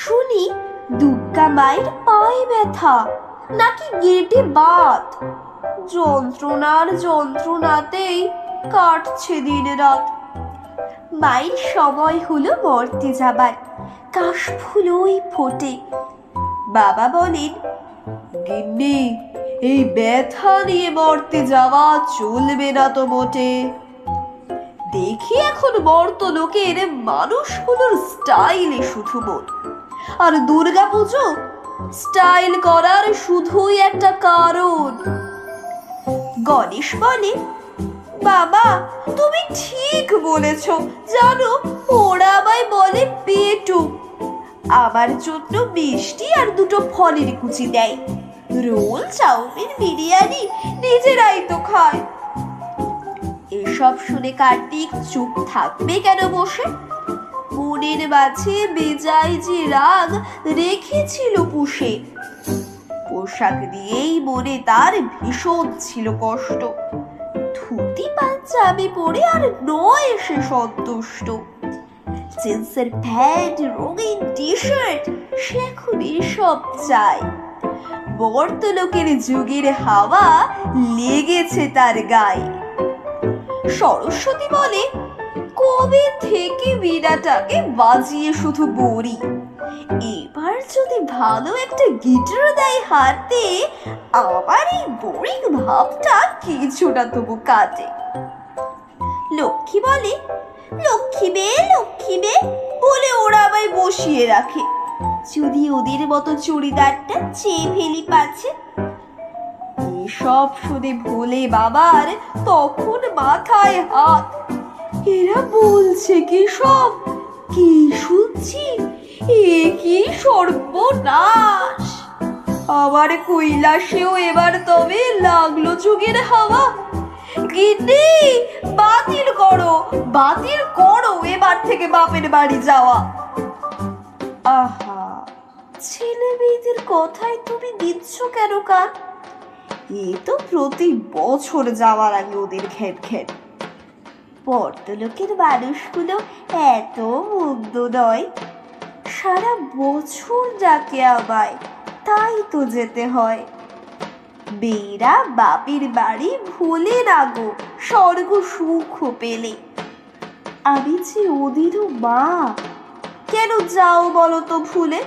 শুনি দুর্গা মায়ের পায়ে ব্যথা, নাকি গেটে বাত। যন্ত্রণার যন্ত্রণাতেই কাটছে দিন রাত। মায়ের সময় হলো মরতে যাবার কাশ ফুলই ফোটে। বাবা বলেন, গিন্নি, এই ব্যথা নিয়ে মরতে যাওয়া চলবে না তো মোটে। দেখি এখন মর্ত লোকের মানুষগুলোর স্টাইলে শুধু মন। আর দুর্গা পুজো স্টাইল করার শুধুই একটা কারণ। গণেশ বলে, বাবা, তুমি ঠিক বলেছ। জানো ওরা আমায় বলে পেটু। আমার জন্য মিষ্টি আর দুটো ফলের কুচি দেয়। রোল চাউমিন, বিরিয়ানি নিজেরাই তো খায়। এসব শুনে কার্তিক চুপ থাকবে কেন বসে? মনের মাঝে বেজায় যে রাগ রেখেছিল পুষে। পোশাক দিয়েই মনে তার ভীষণ ছিল কষ্ট। ধুতি, পাঞ্জাবি পরে আর নয় সে সন্তুষ্ট। জিন্সের প্যান্ট, রঙিন টি শার্ট সে এখন এসব চায়। বর্তলোকের যুগের হাওয়া লেগেছে তার গায়ে। সরস্বতী বলে কবে থেকে বীণাটাকে বাজিয়ে শুধু বড়ি। এবার যদি ভালো একটা গিটার দেয় হাতে, আমার এই বোরিং ভাবটা কিছুটা তবু কাটে। লক্ষ্মী বলে, লক্ষ্মী বে লক্ষ্মী বে, বলে ওরা আমায় বসিয়ে রাখে। যদি ওদের মতো চুড়িদারটা চেয়ে ফেলি পাচ্ছে এসব শুনে ভোলে বাবার তখন মাথায় হাত এরা বলছে কি সব? কি শুনছি? এ কি সর্বনাশ! আবার কৈলাসেও এবার তবে লাগল যুগের হাওয়া। গিন্নি, বাতিল করো বাতিল করো এবার থেকে বাপের বাড়ি যাওয়া। আহা ছেলে মেয়েদের কথায় তুমি দিচ্ছ কেন কান? এ তো প্রতি বছর যাওয়ার আগে ওদের ঘ্যাট ঘ্যাট পর্তলোকের মানুষগুলো এত মুগ্ধ নয়। সারা বছর ডাকে আমায় তাই তো যেতে হয়। বেরা বাপের বাড়ি ভুলে না গো, স্বর্গ সুখ পেলে। আমি যে ওদেরও মা, কেন যাও বলো তো ভুলে?